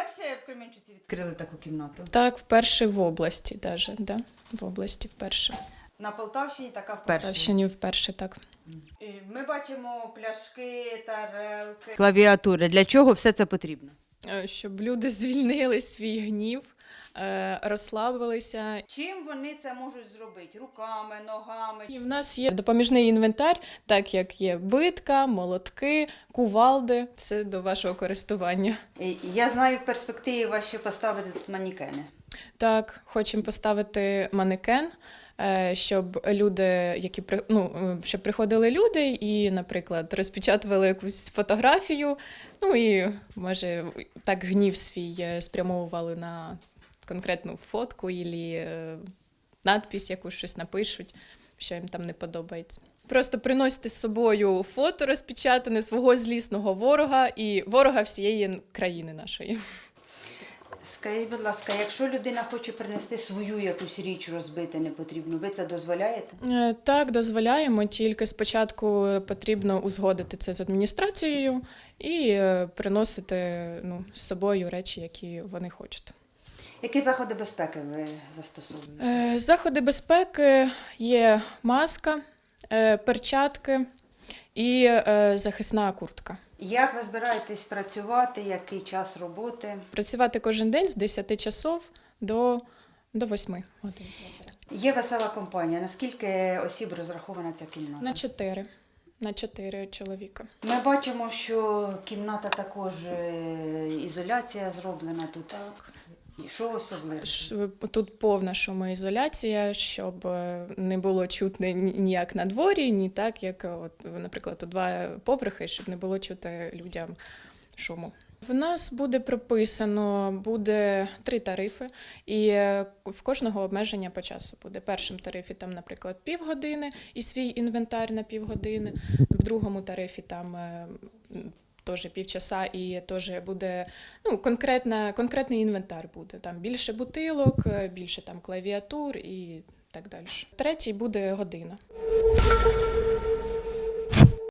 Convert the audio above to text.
вперше в Кременчуці відкрили таку кімнату. Так, вперше в області, даже, да? в області вперше. На Полтавщині така вперше. Полтавщині вперше так. Ми бачимо пляшки, тарелки. Клавіатури. Для чого все це потрібно? Е, Щоб люди звільнили свій гнів, розслабилися. Чим вони це можуть зробити? Руками, ногами. І в нас є допоміжний інвентар, так як є битка, молотки, кувалди, все до вашого користування. Я знаю в перспективі ще поставити тут манікени. Так, хочемо поставити манекен, е, щоб люди, які ну, е, щоб приходили люди і, наприклад, розпечатували якусь фотографію, ну і може так гнів свій е, спрямовували на конкретну фотку і надпись, яку щось напишуть, що їм там не подобається. Просто приносите з собою фото розпечатане свого злісного ворога і ворога всієї країни нашої. Скажіть, будь ласка, якщо людина хоче принести свою якусь річ розбити непотрібну, ви це дозволяєте? Е, Так, дозволяємо, тільки спочатку потрібно узгодити це з адміністрацією і е, приносити ну, з собою речі, які вони хочуть. Які заходи безпеки ви застосовуєте? Е, Заходи безпеки є маска, е, перчатки і е, захисна куртка. Як ви збираєтесь працювати? Який час роботи? Працювати кожен день з 10 часов до, до 8 годин. Є весела компанія. Наскільки осіб розрахована ця кімната? На 4. На 4 чоловіка. Ми бачимо, що кімната також ізоляція зроблена тут. Так. Що особливе? Ш- Тут повна шумоізоляція, щоб е, не було чутно ніяк на дворі, ні так, як, е, от, наприклад, у два поверхи, щоб не було чути людям шуму. В нас буде прописано буде три тарифи, і е, в кожного обмеження по часу буде. В першому тарифі там, наприклад, півгодини і свій інвентар на півгодини. В другому тарифі там теж півчаса, і теж буде ну, конкретна, конкретний інвентар буде. Там більше бутилок, е, більше там клавіатур і так далі. Третій буде година.